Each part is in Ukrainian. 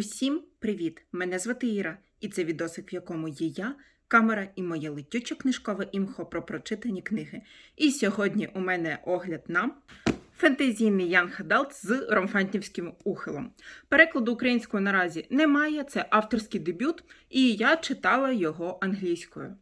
Усім привіт! Мене звати Іра, і це відосик, в якому є я, камера і моє летюче книжкове імхо про прочитані книги. І сьогодні у мене огляд на фентезійний Янг Адалт з ромфантівським ухилом. Перекладу українською наразі немає, це авторський дебют, і я читала його англійською.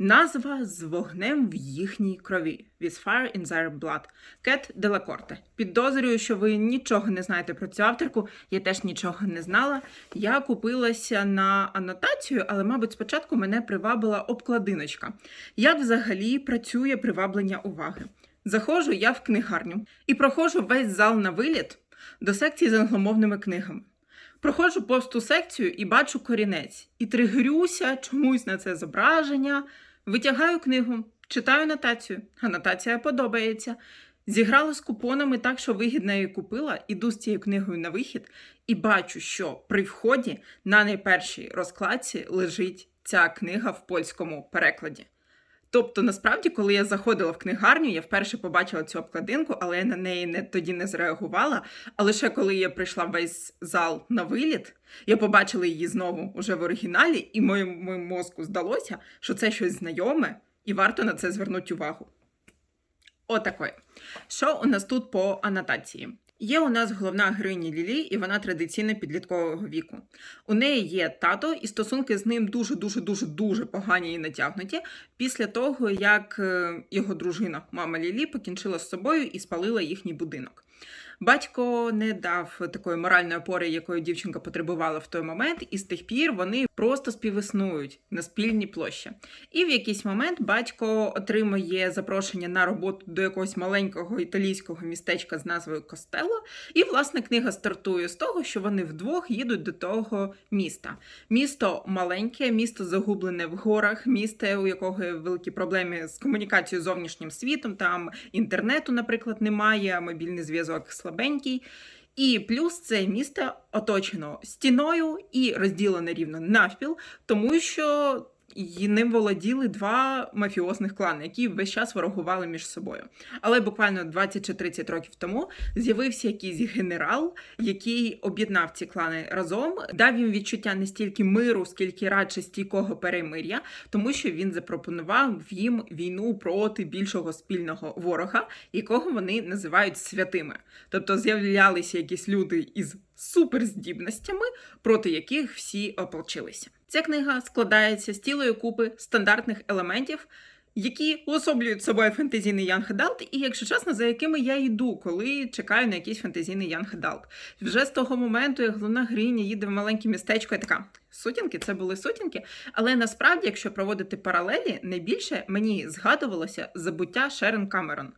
Назва з вогнем в їхній крові With Fire in Their Blood Кет Делакорте. Підозрюю, що ви нічого не знаєте про цю авторку. Я теж нічого не знала. Я купилася на анотацію, але, мабуть, спочатку мене привабила обкладиночка. Як взагалі працює приваблення уваги? Заходжу я в книгарню і проходжу весь зал на виліт до секції з англомовними книгами. Проходжу повз ту секцію і бачу корінець. І тригерюся чомусь на це зображення. Витягаю книгу, читаю нотацію. а нотація подобається. Зіграла з купонами так, що вигідно її купила, іду з цією книгою на вихід і бачу, що при вході на найпершій розкладці лежить ця книга в польському перекладі. Тобто, насправді, коли я заходила в книгарню, я вперше побачила цю обкладинку, але я на неї не, тоді не зреагувала. А лише коли я прийшла весь зал на виліт, я побачила її знову уже в оригіналі, і моєму мозку здалося, що це щось знайоме, і варто на це звернути увагу. Отакої. Що у нас тут по анотації? Є у нас головна героїня Лілі, і вона традиційно підліткового віку. У неї є тато, і стосунки з ним дуже дуже дуже дуже погані і натягнуті після того, як е, його дружина, мама Лілі, покінчила з собою і спалила їхній будинок. Батько не дав такої моральної опори, якої дівчинка потребувала в той момент, і з тих пір вони просто співіснують на спільній площі. І в якийсь момент батько отримує запрошення на роботу до якогось маленького італійського містечка з назвою Костело. І, власне, книга стартує з того, що вони вдвох їдуть до того міста. Місто маленьке, місто загублене в горах, місто, у якого великі проблеми з комунікацією з зовнішнім світом. Там інтернету, наприклад, немає, мобільний зв'язок слабенький. І плюс це місто оточено стіною і розділене рівно навпіл, тому що і ним володіли два мафіозних клани, які весь час ворогували між собою. Але буквально 20 чи 30 років тому з'явився якийсь генерал, який об'єднав ці клани разом, дав їм відчуття не стільки миру, скільки радше стійкого перемир'я, тому що він запропонував їм війну проти більшого спільного ворога, якого вони називають святими. Тобто з'являлися якісь люди із суперздібностями, проти яких всі ополчилися. Ця книга складається з цілої купи стандартних елементів, які уособлюють собою фентезійний Young Adult, і, якщо чесно, за якими я йду, коли чекаю на якийсь фентезійний Young Adult. Вже з того моменту, як головна героїня їде в маленьке містечко, я така. Сутінки, це були сутінки, але насправді, якщо проводити паралелі, найбільше мені згадувалося забуття Шерон Камерон.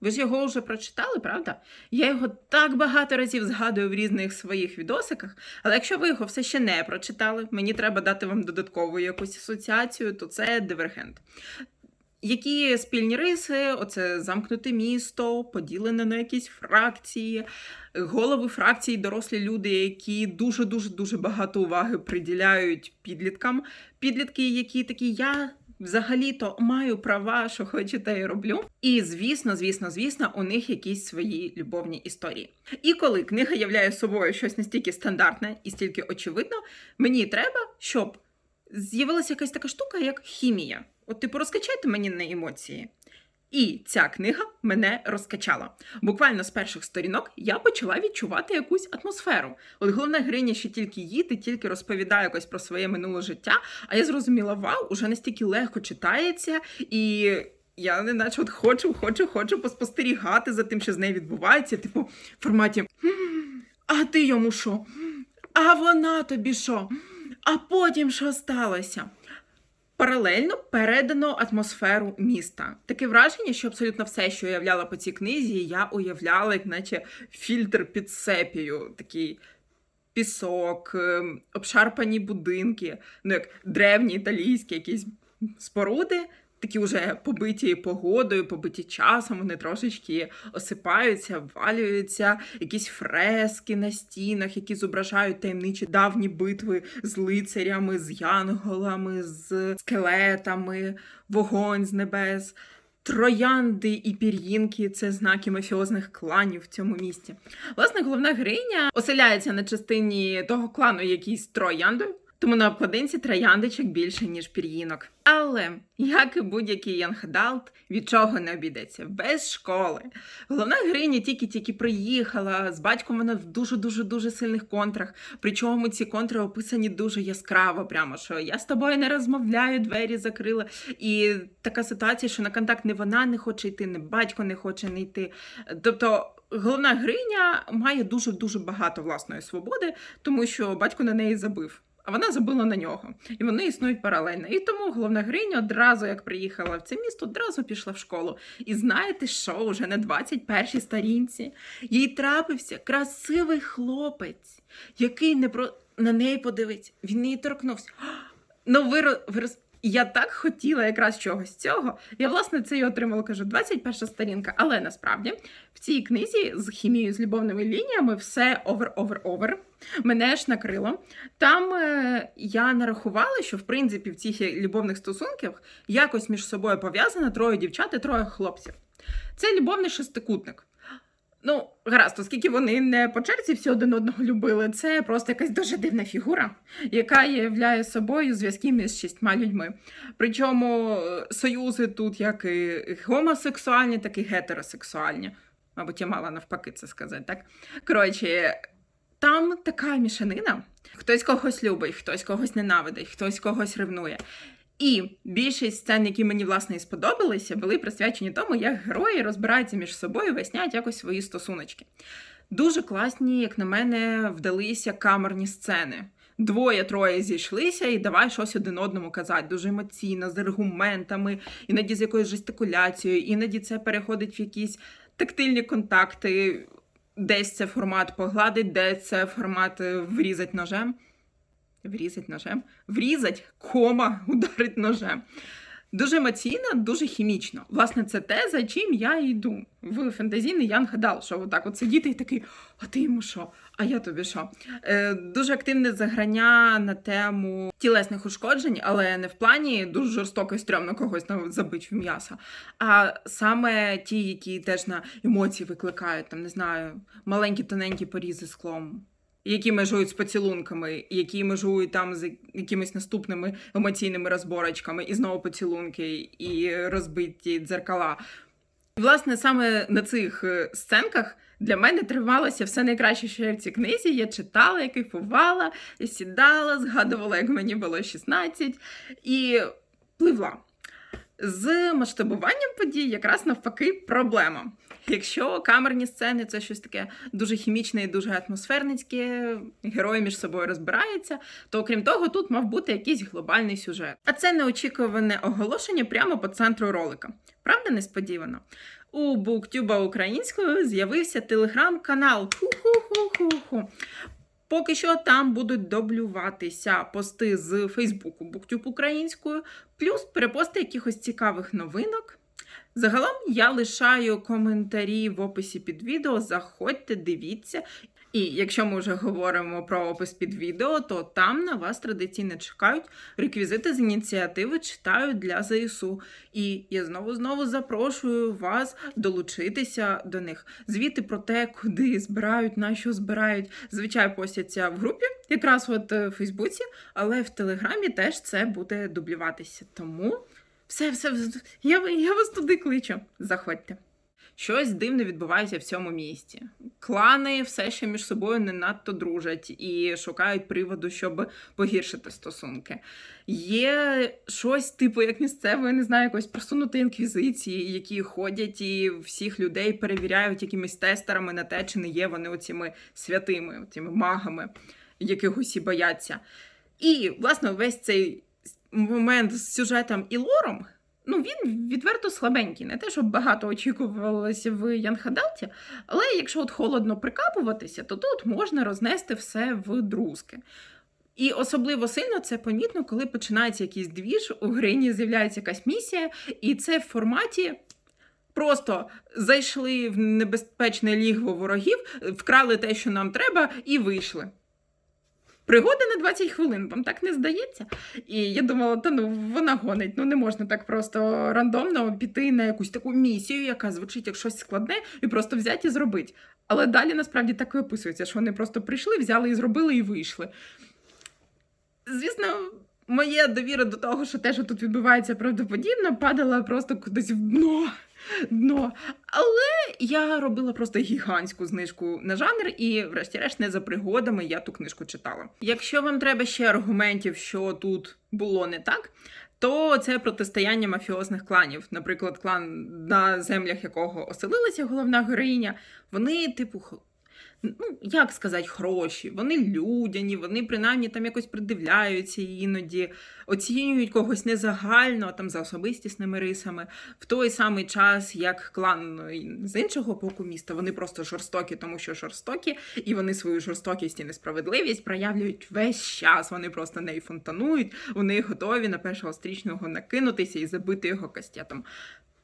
Ви ж його вже прочитали, правда? Я його так багато разів згадую в різних своїх відосиках, але якщо ви його все ще не прочитали, мені треба дати вам додаткову якусь асоціацію, то це дивергент. Які спільні риси, оце замкнуте місто, поділене на якісь фракції, голови фракцій, дорослі люди, які дуже дуже дуже багато уваги приділяють підліткам. Підлітки, які такі я взагалі-то маю права, що хочу, те і роблю. І звісно, звісно, звісно, у них якісь свої любовні історії. І коли книга являє собою щось настільки стандартне і стільки очевидно, мені треба, щоб з'явилася якась така штука, як хімія. От, типу, розкачайте мені на емоції. І ця книга мене розкачала. Буквально з перших сторінок я почала відчувати якусь атмосферу. От головна героїня ще тільки їде, тільки розповідає якось про своє минуле життя. А я зрозуміла, вау, уже настільки легко читається, і я неначе от хочу, хочу, хочу поспостерігати за тим, що з нею відбувається. Типу, в форматі А ти йому що? А вона тобі що? А потім що сталося? Паралельно передано атмосферу міста. Таке враження, що абсолютно все, що уявляла по цій книзі, я уявляла, як наче фільтр під сепію, такий пісок, ем, обшарпані будинки, ну як древні італійські якісь споруди, такі вже побиті погодою, побиті часом, вони трошечки осипаються, обвалюються, якісь фрески на стінах, які зображають таємничі давні битви з лицарями, з янголами, з скелетами, вогонь з небес. Троянди і пір'їнки це знаки мафіозних кланів в цьому місті. Власне, головна героїня оселяється на частині того клану, який з трояндою. Тому на обкладинці трояндичок більше, ніж пір'їнок. Але, як і будь-який янгдалт, від чого не обійдеться? Без школи. Головна героїня тільки-тільки приїхала, з батьком вона в дуже-дуже-дуже сильних контрах. Причому ці контри описані дуже яскраво, прямо що я з тобою не розмовляю, двері закрила. І така ситуація, що на контакт не вона не хоче йти, не батько не хоче не йти. Тобто. Головна героїня має дуже дуже багато власної свободи, тому що батько на неї забив а вона забила на нього. І вони існують паралельно. І тому головна гриня одразу, як приїхала в це місто, одразу пішла в школу. І знаєте, що вже на 21-й сторінці їй трапився красивий хлопець, який не про на неї подивиться. Він її торкнувся. Ну, ви, роз- я так хотіла якраз чогось цього. Я, власне, це і отримала, кажу, 21 сторінка. Але насправді в цій книзі з хімією, з любовними лініями все овер-овер-овер. Мене ж накрило. Там е, я нарахувала, що в принципі в цих любовних стосунках якось між собою пов'язано троє дівчат і троє хлопців. Це любовний шестикутник. Ну, гаразд, оскільки вони не по черзі всі один одного любили, це просто якась дуже дивна фігура, яка являє собою зв'язки між шістьма людьми. Причому е, союзи тут як і гомосексуальні, так і гетеросексуальні. Мабуть, я мала навпаки це сказати, так? Коротше, там така мішанина. Хтось когось любить, хтось когось ненавидить, хтось когось ревнує. І більшість сцен, які мені власне і сподобалися, були присвячені тому, як герої розбираються між собою, виясняють якось свої стосуночки. Дуже класні, як на мене, вдалися камерні сцени. Двоє-троє зійшлися і давай щось один одному казати. Дуже емоційно, з аргументами, іноді з якоюсь жестикуляцією, іноді це переходить в якісь тактильні контакти. Десь це формат погладить, десь це формат е, врізать ножем. Врізать ножем. Врізать, кома, ударить ножем. Дуже емоційно, дуже хімічно. Власне, це те, за чим я йду в фентезійний Ян Гадал, що отак от сидіти і такий, а ти йому що? А я тобі що? Е, дуже активне заграння на тему тілесних ушкоджень, але не в плані дуже жорстоко і стрьомно когось забить в м'ясо, а саме ті, які теж на емоції викликають, там, не знаю, маленькі тоненькі порізи склом. Які межують з поцілунками, які межують там з якимись наступними емоційними розборочками, і знову поцілунки, і розбиті дзеркала. І, власне, саме на цих е, сценках для мене трималося все найкраще, що я в цій книзі. Я читала, я кайфувала, я сідала, згадувала, як мені було 16, і пливла. З масштабуванням подій якраз навпаки проблема. Якщо камерні сцени це щось таке дуже хімічне і дуже атмосферницьке, герої між собою розбираються, то окрім того, тут мав бути якийсь глобальний сюжет. А це неочікуване оголошення прямо по центру ролика. Правда, несподівано? У Буктюба українською з'явився телеграм-канал. Ху-ху-ху-ху-ху. Поки що там будуть дублюватися пости з Фейсбуку Буктюб українською, плюс перепости якихось цікавих новинок. Загалом я лишаю коментарі в описі під відео. Заходьте, дивіться. І якщо ми вже говоримо про опис під відео, то там на вас традиційно чекають реквізити з ініціативи читають для ЗСУ. І я знову знову запрошую вас долучитися до них. Звіти про те, куди збирають, на що збирають, звичайно, постяться в групі, якраз от е, в Фейсбуці, але в Телеграмі теж це буде дублюватися. Тому все, все, я, я вас туди кличу. Заходьте. Щось дивне відбувається в цьому місті. Клани все ще між собою не надто дружать і шукають приводу, щоб погіршити стосунки. Є щось типу як місцевої, не знаю, якось просунутої інквізиції, які ходять і всіх людей перевіряють якимись тестерами на те, чи не є вони оціми святими, оціми магами, яких усі бояться. І, власне, весь цей момент з сюжетом і лором. Ну, він відверто слабенький, не те, щоб багато очікувалося в Янхадалті, але якщо от холодно прикапуватися, то тут можна рознести все в друзки. І особливо сильно це помітно, коли починається якийсь двіж, у грині з'являється якась місія, і це в форматі. Просто зайшли в небезпечне лігво ворогів, вкрали те, що нам треба, і вийшли. Пригода на 20 хвилин, вам так не здається? І я думала, та ну вона гонить. Ну не можна так просто рандомно піти на якусь таку місію, яка звучить як щось складне, і просто взяти і зробити. Але далі насправді так і описується, що вони просто прийшли, взяли і зробили, і вийшли. Звісно, моя довіра до того, що те, що тут відбувається правдоподібно, падала просто кудись в дно. Дно. Але я робила просто гігантську знижку на жанр, і, врешті-решт, не за пригодами я ту книжку читала. Якщо вам треба ще аргументів, що тут було не так. То це протистояння мафіозних кланів. Наприклад, клан, на землях якого оселилася головна героїня, вони, типу, ну, як сказати, хороші, вони людяні, вони принаймні там якось придивляються іноді, оцінюють когось не загально, там за особистісними рисами. В той самий час, як клан ну, з іншого боку міста, вони просто жорстокі, тому що жорстокі, і вони свою жорстокість і несправедливість проявлюють весь час. Вони просто нею фонтанують, вони готові на першого стрічного накинутися і забити його кастетом.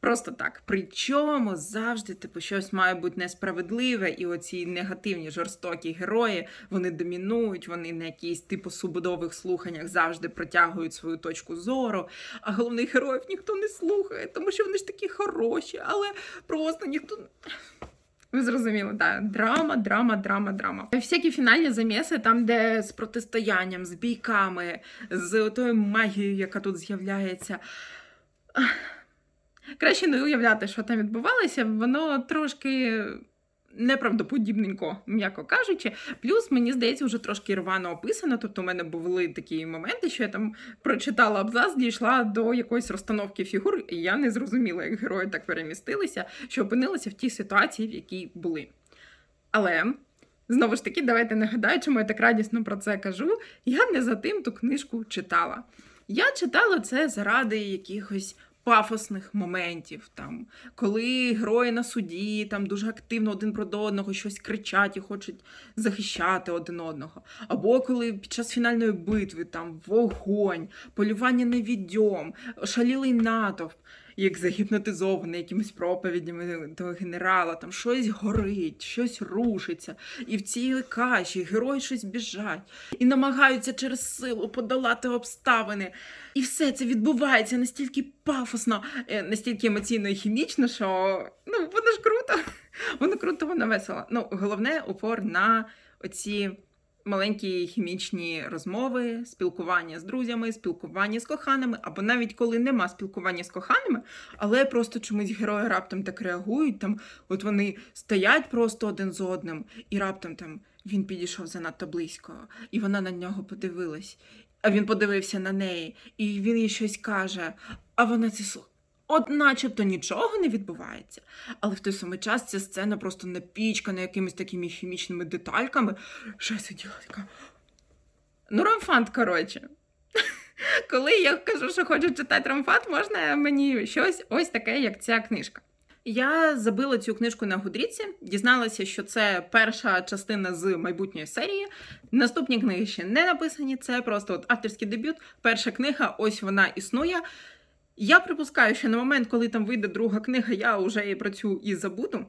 Просто так. Причому завжди, типу, щось має бути несправедливе, і оці негативні жорстокі герої вони домінують, вони на якісь типу субудових слуханнях завжди протягують свою точку зору. А головних героїв ніхто не слухає, тому що вони ж такі хороші, але просто ніхто. Ви зрозуміли, так. Драма, драма, драма, драма. Всякі фінальні заміси, там, де з протистоянням, з бійками, з тою магією, яка тут з'являється. Краще не уявляти, що там відбувалося, воно трошки неправдоподібненько, м'яко кажучи. Плюс, мені здається, вже трошки рвано описано. Тобто, у мене були такі моменти, що я там прочитала абзац, дійшла до якоїсь розстановки фігур, і я не зрозуміла, як герої так перемістилися, що опинилися в тій ситуації, в якій були. Але. Знову ж таки, давайте нагадаю, чому я так радісно про це кажу. Я не за тим ту книжку читала. Я читала це заради якихось пафосних моментів, там, коли герої на суді там дуже активно один проти одного щось кричать і хочуть захищати один одного. Або коли під час фінальної битви там вогонь, полювання на відьом, шалілий натовп. Як загіпнотизований якимись проповідями до генерала, там щось горить, щось рушиться, і в цій каші герої щось біжать і намагаються через силу подолати обставини. І все це відбувається настільки пафосно, е, настільки емоційно і хімічно, що ну воно ж круто. Воно круто, воно весело. Ну, головне упор на оці маленькі хімічні розмови, спілкування з друзями, спілкування з коханими, або навіть коли нема спілкування з коханими, але просто чомусь герої раптом так реагують. Там, от вони стоять просто один з одним, і раптом там він підійшов занадто близько, і вона на нього подивилась. А він подивився на неї, і він їй щось каже, а вона це слухає. От начебто нічого не відбувається, але в той самий час ця сцена просто напічкана якимись такими хімічними детальками, що я сиділа така. Ну, ромфант, коротше. Коли я кажу, що хочу читати ромфант, можна мені щось ось таке, як ця книжка. Я забила цю книжку на Гудріці, дізналася, що це перша частина з майбутньої серії. Наступні книги ще не написані, це просто от авторський дебют. Перша книга, ось вона існує. Я припускаю, що на момент, коли там вийде друга книга, я вже її про і забуду.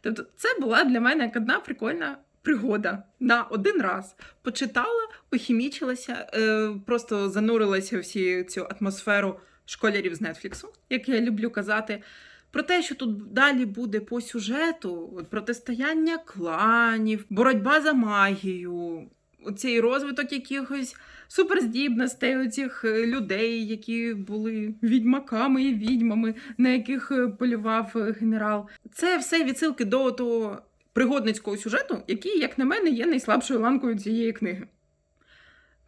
Тобто, це була для мене як одна прикольна пригода на один раз. Почитала, похімічилася, е, просто занурилася в всі цю атмосферу школярів з Нетфліксу, як я люблю казати. Про те, що тут далі буде по сюжету, протистояння кланів, боротьба за магію, цей розвиток якихось суперздібностей оцих е, людей, які були відьмаками і відьмами, на яких е, полював е, генерал. Це все відсилки до того пригодницького сюжету, який, як на мене, є найслабшою ланкою цієї книги.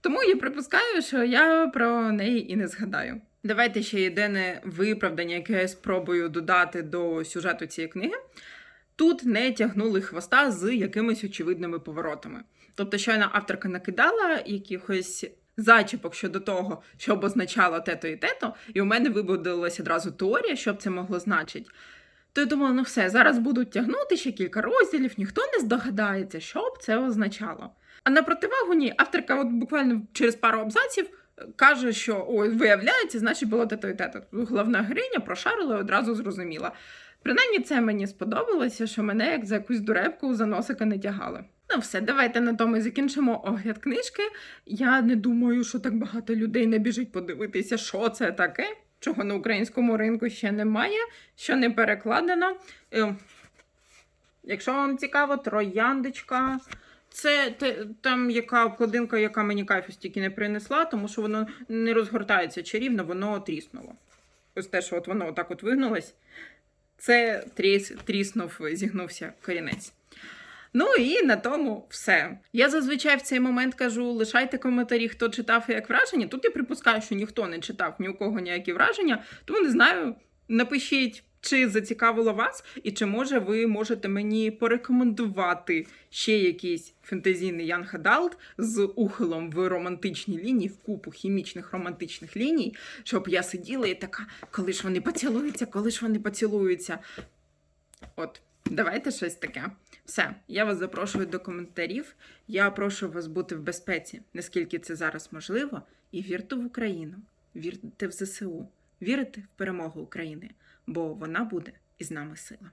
Тому я припускаю, що я про неї і не згадаю. Давайте ще єдине виправдання, яке я спробую додати до сюжету цієї книги. Тут не тягнули хвоста з якимись очевидними поворотами. Тобто, щойно авторка накидала якихось зачіпок щодо того, що б означало тето і тето, і у мене вибудилася одразу теорія, що б це могло значити. То я думала, ну все, зараз будуть тягнути ще кілька розділів, ніхто не здогадається, що б це означало. А на противагу ні, авторка от буквально через пару абзаців е, каже, що ой, виявляється, значить було тето і тето. Головна героїня прошарила і одразу зрозуміла. Принаймні, це мені сподобалося, що мене як за якусь дурепку за носика не тягали. Ну, все, давайте на тому закінчимо огляд книжки. Я не думаю, що так багато людей не біжить подивитися, що це таке, чого на українському ринку ще немає, що не перекладено. Е, Якщо вам цікаво, трояндочка. Це те, там яка обкладинка, яка мені кайфу стільки не принесла, тому що воно не розгортається чарівно, воно тріснуло. Ось те, що от воно отак от вигнулось, це тріс, тріснув, зігнувся корінець. Ну і на тому все. Я зазвичай в цей момент кажу: лишайте коментарі, хто читав і як враження. Тут я припускаю, що ніхто не читав ні у кого ніякі враження, тому не знаю. Напишіть, чи зацікавило вас, і чи може ви можете мені порекомендувати ще якийсь фентезійний Young Adult з ухилом в романтичній лінії, в купу хімічних романтичних ліній, щоб я сиділа і така, коли ж вони поцілуються, коли ж вони поцілуються. От, давайте щось таке. Все, я вас запрошую до коментарів. Я прошу вас бути в безпеці, наскільки це зараз можливо, і вірте в Україну, вірте в ЗСУ, вірите в перемогу України, бо вона буде із нами сила.